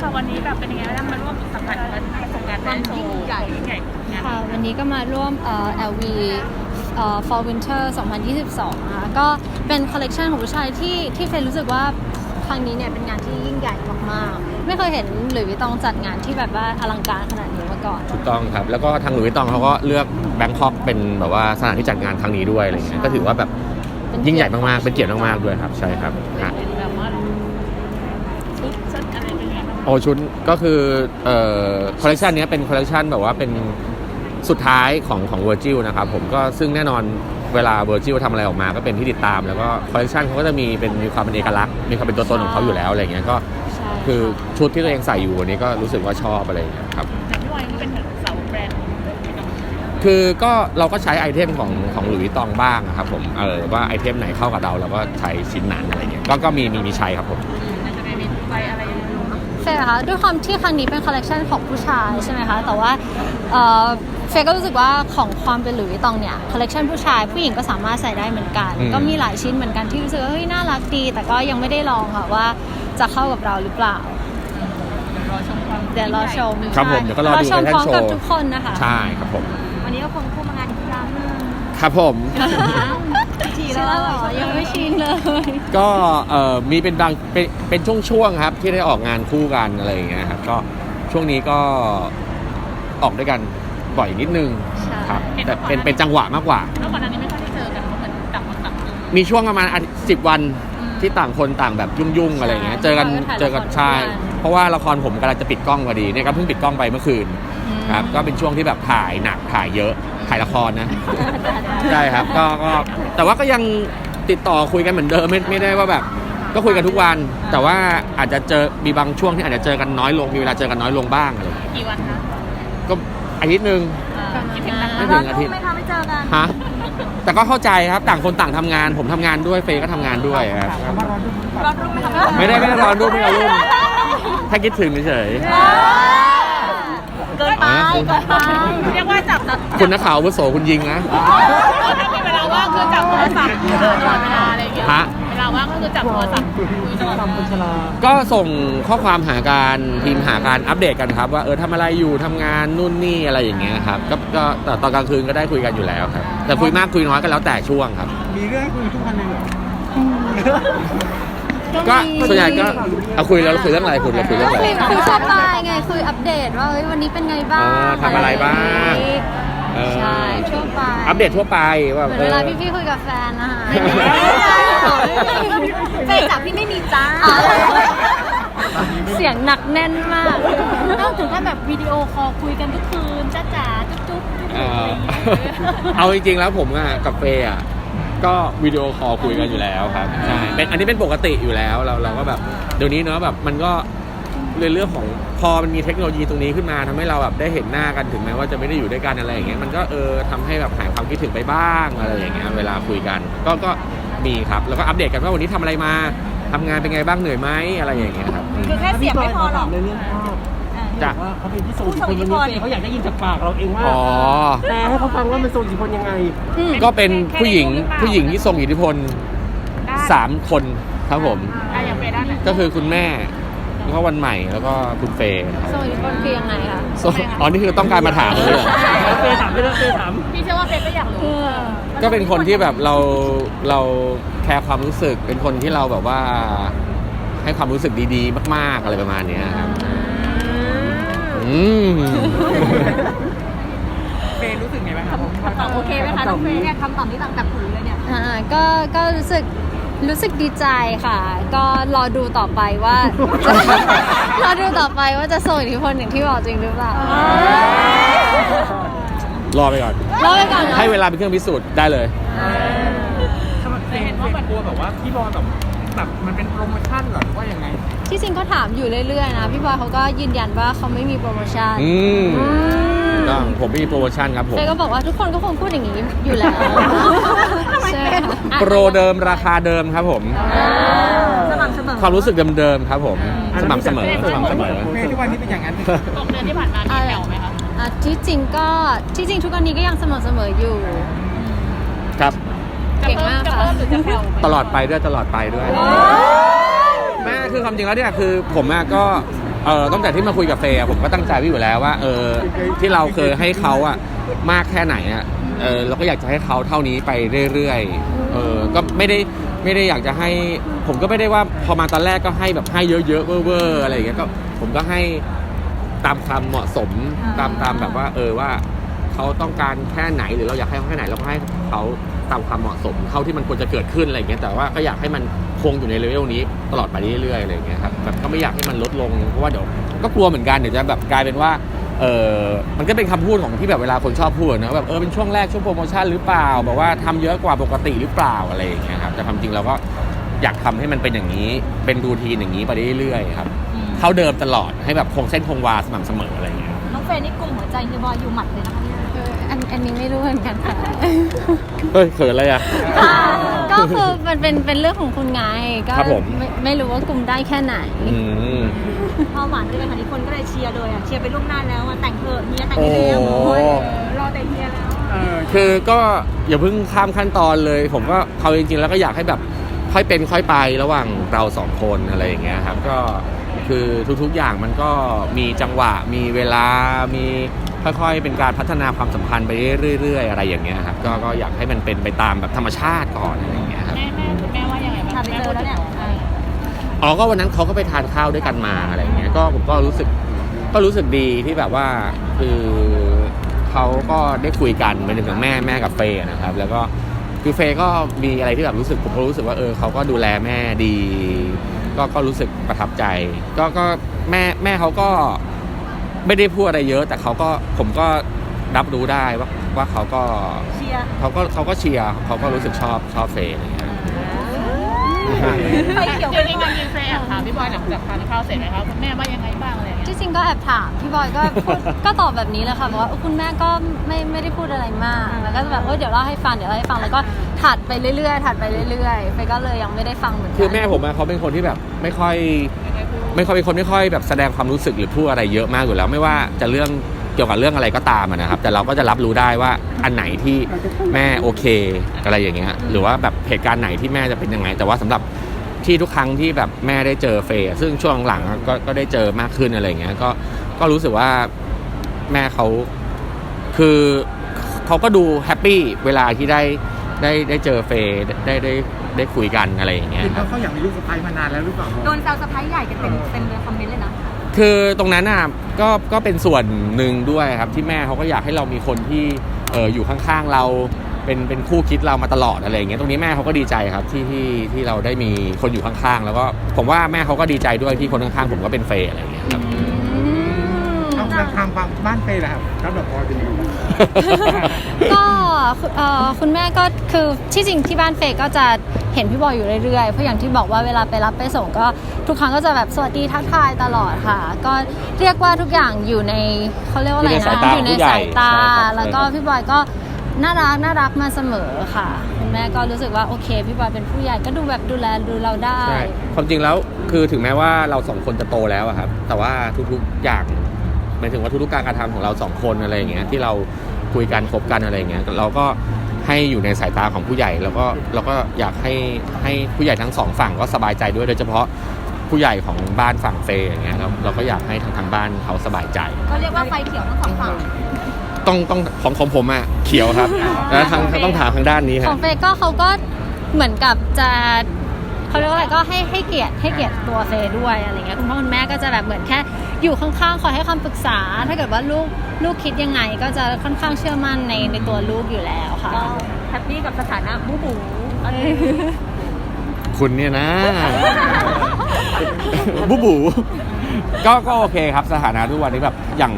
ค่ะวันนี้แบบเป็นยังไงบ้างมาร่วมสัมผัสประสบการณ์แฟนโชว์ใหญ่ยิ่งใหญ่งานค่ะวันนี้ก็มาร่วมเอ่อ LV เอ่อ Fall Winter 2022นะคะก็เป็นคอลเลกชันของผู้ชายที่ที่เฟนรู้สึกว่าครั้งนี้เนี่ยเป็นงานที่ยิ่งใหญ่มากๆ ไม่เคยเห็นหลุยส์วิตตองจัดงานที่แบบว่าอลังการขนาดนี้มาก่อน ถูกต้องครับ แล้วก็ทางหลุยส์วิตตองเขาก็เลือกแบงคอกเป็นแบบว่าสถานที่จัดงานครั้งนี้ด้วยอะไรเงี้ยก็ถือว่าแบบเป็นยิ่งใหญ่มากๆเป็นเกียรติมากๆด้วยครับใช่ครับฮะ โอชุดก็คือเอ่อคอลเลกชันนี้ยเป็นคอลเลกชันแบบว่าเป็นสุดท้ายของของ Virgil นะครับผมก็ซึ่งแน่นอนเวลา Virgil ทำอะไรออกมาก็เป็นที่ติดตาม แล้วก็คอลเลกชันเขาก็จะมีเป็นมีความเป็นเอกลักษณ์มีความเป็นตัวตนของเขาอยู่แล้วอะไรเงี้ยก็ใช่คือชุดที่ตัวเองใส่อยู่วันนี้ก็รู้สึกว่าชอบอะไรอย่างเงี้ยครับแต่พี่วายนี่เป็นเสาแบรนด์ของพี่น้องคือก็เราก็ใช้ไอเทมของของหลุยส์ตองบ้างอะครับผมเออว่าไอเทมไหนเข้ากับเราเราก็ใช้ชิ้นนั้นอะไรเงี้ยก็ก็มีมีมีใช้ครับผม ฟย์คะด้วยความที่ครั้งนี้เป็นคอลเลกชันของผู้ชายใช่ไหมคะ แต่ว่าเอ่อเฟย์ก็รู้สึกว่าของความเป็นหลุยส์วิตตองเนี่ยคอลเลกชันผู้ชายผู้หญิงก็สามารถใส่ได้เหมือนกันอืมก็มีหลายชิ้นเหมือนกันที่รู้สึกว่าเฮ้ยน่ารักดี แต่ก็ยังไม่ได้ลองค่ะว่าจะเข้ากับเราหรือเปล่ารอชมความเดี๋ยวรอชมครับผมเดี๋ยวก็รอดูชมแฟพร้อชั่มนโชกับว์ทุกคนนะคะ ใช่ครับผม วันนี้ก็คงคู่มางานอีกครั้งหนึงครับผม ชินแล้วเหรอยังไม่ชินเลย ก็เอ่อมีเป็นบางเป็นเป็นช่วงๆครับ ที่ได้ออกงานคู่กันอะไรอย่างเงี้ยครับก็ช่วงนี้ก็ออกด้วยกันบ่อยนิดนึงใช่ ครับแต่เป็นเป็นจังหวะมากกว่า แล้วก่อนหน้านี้ไม่ค่อยได้เจอกันเพราะเหมือนต่างคนต่างอยู่ มีช่วงประมาณสิบวันอืมที่ต่างคนต่างแบบยุ่งๆอะไรอย่างเงี้ยเจอกันเจอกันใช่เพราะว่าละครผมกำลังจะปิดกล้องพอดีเนี่ยก็เพิ่งปิดกล้องไปเมื่อคืนอืมครับก็เป็นช่วงที่แบบถ่ายหนักถ่ายเยอะ ถ่ายละครนะ ใช่ครับก็ก็แต่ว่าก็ยังติดต่อคุยกันเหมือนเดิมไม่ไม่ได้ว่าแบบ ก็คุยกันทุกวัน แต่ว่าอาจจะเจอมีบางช่วงที่อาจจะเจอกันน้อยลงมีเวลาเจอกันน้อยลงบ้างอะไรอย่างเงี้ยกี่วันคะก็อาทิตย์หนึ่งอ่าคิดถึงนะไม่ถึงอาทิตย์ ไม่คะไม่เจอกันฮะแต่ก็เข้าใจครับต่างคนต่างทำงาน ผมทำงานด้วยเฟย์ก็ทำงานด้วยครับร้อนรุ่งไหมคะไม่ได้ไม่ได้ร้อนรุ่มไม่ร้อนรุ่มแค่คิดถึงเฉย เกินไปเกินไปเรียกว่าจับๆคุณนักข่าวอาวุโสคุณยิงนะถ้ามีเวลาว่างคือจับโทรศัพท์ตลอดเวลาอะไรอย่างเงี้ยฮะเวลาว่างก็คือจับโทรศัพท์คุยตลอดเวลาก็ส่งข้อความหาการทีมหาการอัปเดตกันครับว่าเออทำอะไรอยู่ทำงานนู่นนี่อะไรอย่างเงี้ยครับก็ก็แต่ตอนกลางคืนก็ได้คุยกันอยู่แล้วครับแต่คุยมากคุยน้อยก็แล้วแต่ช่วงครับ มีเรื่องให้คุยทุกวันเลยเหรอ ก็มีส่วนใหญ่ก็เอาคุยแล้วเราคุยเรื่องอะไรคุณเราคุยเรื่องอะไร คุยคุยทั่วไปไงคุยอัปเดตว่าเฮ้ยวันนี้เป็นไงบ้างอ๋อทำอะไรบ้างเออ ใช่ทั่วไปอัปเดตทั่วไปว่าเหมือนเอเวอลาพี่ๆคุยกับแฟนนะคะเฟยจับพี่ไม่มีจ้าเสียงหนักแน่นมากต้องถึงขั้นแบบวิดีโอคอลคุยกันทุกคืนจ้าจ๋าจุ๊บจุ๊บเออเอาจริงๆแล้วผมอะกับเฟย์อะ ก็วิดีโอคอลคุยกันอยู่แล้วครับใช่เป็นอันนี้เป็นปกติอยู่แล้วเราเราก็แบบเดี๋ยวนี้เนาะแบบมันก็เรื่องเรื่องของพอมันมีเทคโนโลยีตรงนี้ขึ้นมาทำให้เราแบบได้เห็นหน้ากันถึงแม้ว่าจะไม่ได้อยู่ด้วยกันอะไรอย่างเงี้ยมันก็เออทำให้แบบหายความคิดถึงไปบ้างอะไรอย่างเงี้ยเวลาคุยกัน ก็ก็มีครับแล้วก็อัปเดตกันว่าวันนี้ทำอะไรมาทำงานเป็นไงบ้างเหนื่อยไหมอะไรอย่างเงี้ยครับคือแค่เสียงไม่พอหรอกในเรื่องภาพ จ้ะ ว่าเขาเป็นที่ทรงอิทธิพลวันนี้เฟย์เขาอยากได้ยินจากปากเราเองว่าอ๋อ แต่ให้เขาฟังว่ามันทรงอิทธิพลยังไงก็เป็นผู้หญิงผู้หญิงที่ทรงอิทธิพลสามคนครับผม อะอย่างเฟยด้านไหนก็คือคุณแม่แล้วก็วันใหม่แล้วก็คุณเฟย์นะครับโซนคนคือยังไงคะส่วนอ๋อนี่คือต้องการมาถามเลยเหรอเฟย์ถามไม่ได้เฟย์ถามพี่เชื่อว่าเฟยก็อยากรู้ก็เป็นคนที่แบบเราเราแคร์ความรู้สึก เป็นคนที่เราแบบว่า ให้ความรู้สึกดีๆ มาก ๆอะไรประมาณเนี้ยครับอื ม เฟย์รู้สึกไงบ้างครับตอบโอเคไหมคะน้องเฟยเนี่ยคำตอบที่ต่างจากหูเลยเนี่ย อ่าก็ก็รู้สึกรู้สึกดีใจค่ะ ก็รอดูต่อไปว่า รอดูต่อไปว่าจะส่งอิทธิพลอย่างที่บอกจริงหรือเปล่า รอไปก่อน รอไปก่อนเนอะให้เวลาเป็นเครื่องพิสูจน์ได้เลยเฟย์เห็นว่ามันกลัวแบบว่าพี่บอลแบบ แบบมันเป็นโปรโมชั่นเหรอหรือว่ายังไง ที่จริงเขาถามอยู่เรื่อยๆนะพี่บอยเขาก็ยืนยันว่าเขาไม่มีโปรโมชั่นอืมอืมต้องผมมีโปรโมชั่นครับผม เฟยก็บอกว่าทุกคนก็คงพูดอย่างนี้อยู่แล้วใช่ค่ะอะโปรเดิมราคาเดิมครับผม สม่ำเสมอความรู้สึกเดิมๆครับผม สม่ำเสมอสม่ำเสมอเฟย์ทุกวันนี้เป็นอย่างนั้นหกเดือนที่ผ่านมามีแผ่วไหมคะ อะที่จริงก็ที่จริงทุกวันนี้ก็ยังสม่ำเสมออยู่ ครับจะ เก่งเพิ่มมากจะค่ะเพิ่มหรือจะแผ่วตลอดไปด้วยตลอดไปด้วย แม่คือความจริงแล้วเนี่ยคือผมอะก็เออตั้งแต่ที่มาคุยกับเฟย์อะผมก็ตั้งใจไว้อยู่แล้วว่าเออที่เราเคยให้เขาอะมากแค่ไหนอะเออเราก็อยากจะให้เขาเท่านี้ไปเรื่อยๆเออก็ไม่ได้ไม่ได้อยากจะให้ ผมก็ไม่ได้ว่าพอมาตอนแรกก็ให้แบบให้เยอะๆเวอร์ๆอะไรอย่างเงี้ยก็ผมก็ให้ตามความเหมาะสมตามตามแบบว่า เออว่าเขาต้องการแค่ไหนหรือเราอยากให้เขาแค่ไหนเราก็ให้เขา ตามความเหมาะสมเท่าที่มันควรจะเกิดขึ้นอะไรอย่างเงี้ยแต่ว่าก็อยากให้มันคงอยู่ในเลเวลนี้ตลอดไปเรื่อยๆอะไรอย่างเงี้ยครับแบบก็ไม่อยากให้มันลดลงเพราะว่าเดี๋ยวก็กลัวเหมือนกันเดี๋ยวจะแบบกลายเป็นว่าเออมันก็เป็นคำพูดของที่แบบเวลาคนชอบพูดนะแบบเออเป็นช่วงแรกช่วงโปรโมชั่นหรือเปล่าบอกว่าทำเยอะกว่าปกติหรือเปล่าอะไรอย่างเงี้ยครับแต่ความจริงเราก็อยากทำให้มันเป็นอย่างนี้ เป็นรูทีนอย่างนี้ไปเรื่อยๆครับเท่าเดิมตลอดให้แบบคงเส้นคงวาสม่ำเสมออะไรอย่างเงี้ยน้องเฟย์นี่กลุ่มหัวใจเฮียบอยอยู่หมัดเลยนะคะเนี่ยเอออันอันนี้ไม่รู้เหมือนกันค่ะ เฮ้ยเขินเลยอะ ก็คือมันเป็นเป็นเรื่องของคุณไงก็ครับผม ไม่ไม่รู้ว่ากลุ่มได้แค่ไหน อืม พอหวานด้วยกันค่ะนี่คนก็เลยเชียร์เลยอะเชียร์ไปล่วงหน้าแล้วอะแต่งเถอะเฮียแต่งโอ้ให้แล้วโหโอ้ยรอแต่เฮียแล้ว เออคือก็อย่าเพิ่งข้ามขั้นตอนเลย ผมก็เขาจริงๆแล้วก็อยากให้แบบค่อยเป็นค่อยไประหว่างเราสองคนอะไรอย่างเงี้ยครับก็คือทุกๆอย่างมันก็มีจังหวะมีเวลามี ค่อยๆ เป็นการพัฒนาความสัมพันธ์ไปเรื่อยๆ อะไรอย่างเงี้ยครับก็ก็อยากให้มันเป็นไปตามแบบธรรมชาติก่อนอะไรอย่างเงี้ยครับแม่แม่แม่ว่ายังไงบ้างทำไปเจอแล้วเนี่ยอ๋อก็วันนั้นเขาก็ไปทานข้าวด้วยกันมาอะไรอย่างเงี้ยก็ผมก็รู้สึกก็รู้สึกดีที่แบบว่าคือเขาก็ได้คุยกันเป็นถึงแม่แม่กับเฟย์นะครับ แล้วก็คือเฟย์ก็มีอะไรที่แบบรู้สึกผมก็รู้สึกว่าเออเขาก็ดูแลแม่ดี ก็ก็รู้สึกประทับใจ ก็ก็แม่แม่เขาก็ ไม่ได้พูดอะไรเยอะ แต่เขาก็ผมก็รับรู้ได้ว่าว่าเขาก็เชียร์เขาก็เขาก็เชียร์เขาก็รู้สึกชอบชอบเฟย์อะไรอย่างเงี้ยไฟเขียวจเป็นริงๆวันนี้เฟย์แอบถามพี่บอยหลังจากทานข้าวเสร็จไหมคะคุณแม่ว่ายังไงบ้างอะไรอย่างเงี้ยที่จริงก็แอบถามพี่บอยก็พูดก็ตอบแบบนี้แหละค่ะบอกว่าเออคุณแม่ก็ไม่ไม่ได้พูดอะไรมาก แล้วก็จะแบบเออเดี๋ยวเล่าให้ฟังเดี๋ยวเล่าให้ฟังแล้วก็ถัดไปเรื่อยๆถัดไปเรื่อยๆไปก็เลยยังไม่ได้ฟังเหมือนกันคือแม่ผมอะเขาเป็นคนที่แบบไม่ค่อย ไม่ค่อยเป็นคนไม่ค่อยแบบแสดงความรู้สึกหรือพูดอะไรเยอะมากอยู่แล้ว ไม่ว่าจะเรื่องเกี่ยวกับเรื่องอะไรก็ตามนะครับ แต่เราก็จะรับรู้ได้ว่าอันไหนที่แม่โอเคอะไรอย่างเงี้ยหรือว่าแบบเหตุการณ์ไหนที่แม่จะเป็นยังไง แต่ว่าสำหรับที่ทุกครั้งที่แบบแม่ได้เจอเฟย์ซึ่งช่วงหลังก็ก็ได้เจอมากขึ้นอะไรอย่างเงี้ยก็ก็รู้สึกว่าแม่เขาคือเขาก็ดูแฮปปี้เวลาที่ได้ได้ได้เจอเฟย์ได้ได้ ได้คุยกันอะไรอย่างเงี้ยคิดครับว่าเขาอยากมีลูกสะใภ้มานานแล้วหรือเปล่าโดนแซวสะพ้ายใหญ่กันเต็มเต็มเลยคอมเมนต์เลยนะ คือตรงนั้นอะก็ก็เป็นส่วนหนึ่งด้วยครับที่แม่เขาก็อยากให้เรามีคนที่เอออยู่ข้างๆเราเป็นเป็นคู่คิดเรามาตลอดอะไรอย่างเงี้ยตรงนี้แม่เขาก็ดีใจครับที่ที่ที่เราได้มีคนอยู่ข้างๆ แล้วก็ผมว่าแม่เขาก็ดีใจด้วยที่คนข้างๆผมก็เป็นเฟย์อะไรอย่างเงี้ยครับต้องทางทางบ้านเฟย์แหละครับรับดอกบอลเป็นยังไงก็เอ่อคุณแม่ก็คือที่จริงที่บ้านเฟย์ก็จะ เห็นพี่บอยอยู่เรื่อยๆ เพราะอย่างที่บอกว่าเวลาไปรับไปส่งก็ทุกครั้งก็จะแบบสวัสดีทักทายตลอดค่ะ ก็เรียกว่าทุกอย่างอยู่ในเขาเรียกว่าอะไรอยู่ในสายนะตาอยู่ในผู้ใหญ่สายตาใช่ครับแล้วก็พี่บอยก็น่ารักน่ารักมาเสมอค่ะคุณแม่ก็รู้สึกว่าโอเคพี่บอยเป็นผู้ใหญ่ก็ดูแบบดูแลดูเราได้ใช่ความจริงแล้วคือถึงแม้ว่าเราสองคนจะโตแล้วอะครับ แต่ว่าทุกๆอย่างหมายถึงว่าทุกๆการกระทำของเราสองคนอะไรอย่างเงี้ยที่เราคุยกันคบกันอะไรอย่างเงี้ยเราก็ ให้อยู่ในสายตาของผู้ใหญ่ แล้วก็เราก็อยากให้ให้ผู้ใหญ่ทั้งสองฝั่งก็สบายใจด้วยโดยเฉพาะผู้ใหญ่ของบ้านฝั่งเฟย์อย่างเงี้ยเราเราก็อยากให้ทางทางบ้านเขาสบายใจ ก็เรียกว่าไฟเขียวทั้งสองฝั่ง ต้องต้องของของผมอะเขียวครับแล้วทางต้องถามทางด้านนี้คขรัอบ งเฟย์ก็เขาก็เหมือนกับจะเขาเรียกว่าอะไรก็ให้ให้เกียรติให้เกียรติตัวเฟย์ด้วยอะไรเงี้ยคุณพ่อคุณแม่ก็จะแบบเหมือนแค่ อยู่ข้างๆคอยให้คำปรึกษา ถ้าเกิดว่าลูกลูกคิดยังไง ก็จะค่อนข้างเชื่อมั่นในในตัวลูกอยู่แล้วค่ะก็แฮปปี้กับสถานะบูบูอันนี้คุณเนี่ยนะ บูบูก็ก็โอเคครับสถานะทุกวันนี้แบบอย่าง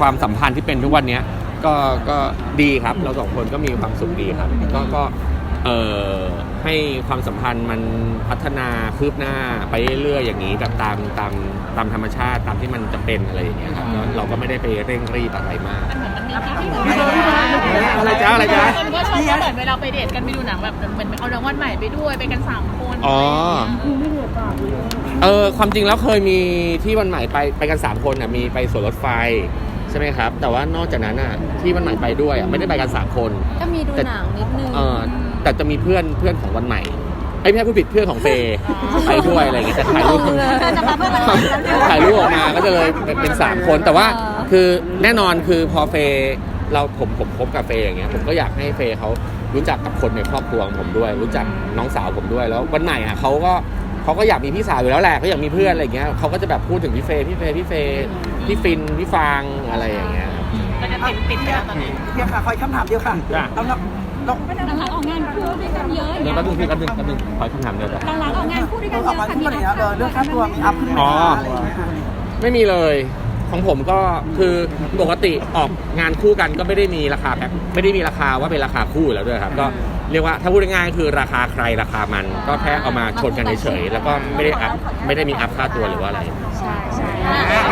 ความสัมพันธ์ที่เป็นทุกวันเนี้ยก็ก็ดีครับ เราสองคนก็มีความสุขดีครับ ก็ก็เอ่อ ให้ความสัมพันธ์มันพัฒนาคืบหน้าไปเรื่อยๆอย่างนี้แบบตามตามตามธรรมชาติตามที่มันจะเป็นอะไรอย่างเงี้ยครับแล้วเราก็ไม่ได้ไปเร่งรีบอะไรมากมันเหมือนมันมีคลิปที่หนูอะไรจ๊ะอะไรจ๊ะ คนก็ชอบว่าเหมือนเวลาไปเดทกันไปดูหนังแบบเหมือนเอารางวัลใหม่ไปด้วยไปกันสามคนอ๋อ เออความจริงแล้วเคยมีที่วันใหม่ไปไปกัน 3 คนอะมีไปสวนรถไฟใช่ไหมครับ แต่ว่านอกจากนั้นอะที่วันใหม่ไปด้วยอะไม่ได้ไปกัน 3 คน ก็มีดูหนังนิดนึง เออ แต่จะมีเพื่อนเพื่อนของวันใหม่ไอ้ยไม่ใช่ผู้ผิดเพื่อนของเฟย์ไปด้วยอะไรอย่างเงี้ยจะถ่ายรูปงงเลยเธอจะมาเพื่ออะไรกันเนี่ยถ่ายรูปออกมาก็จะเลยเป็นเป็นสามคนแต่ว่าอ่าคือแน่นอนคือพอเฟย์เราผมผมคบกับเฟย์อย่างเงี้ยผมก็อยากให้เฟย์เขารู้จักกับคนในครอบครัวของผมด้วย รู้จักน้องสาวผมด้วยแล้ววันไหนอะเขาก็เขาก็อยากมีพี่สาวอยู่แล้วแหละก็อยากมีเพื่อนอะไรอย่างเงี้ยเขาก็จะแบบพูดถึงพี่เฟย์พี่เฟย์พี่เฟย์พี่ฟินพี่ฟางอะไรอย่างเงี้ยก็จะติดติดไปแล้วตอนนี้เพียงค่ะขออีกคำถามเดียวค่ะจ้ะเราเราเรา หลังๆออกงานคู่ด้วยกันเยอะอย่างเดี๋ยวเงี้ยแป๊บนึงพี่แป๊บนึงแป๊บนึงขอคำถามเดียวจ้ะหลังๆออกงานคู่ด้วยกันเราเยออกอะมาค่ะพูดอะไรนะเออเรื่องค่าตัวมีอัพขึ้นไหมอ๋อคะอะไรอย่างเงี้ยค่ะไม่มีเลยของผมก็คือปกติออกงานคู่กันก็ไม่ได้มีราคาแพ็คไม่ได้มีราคาว่าเป็นราคาคู่อยู่แล้วด้วยครับก็เรียกว่าถ้าพูดง่ายๆก็คือราคาใครราคามันก็แค่เอามาชนกันเฉยๆแล้วก็ไม่ได้อัพไม่ได้มีอัพค่าตัวหรือว่าอะไรใช่ใช่โอเค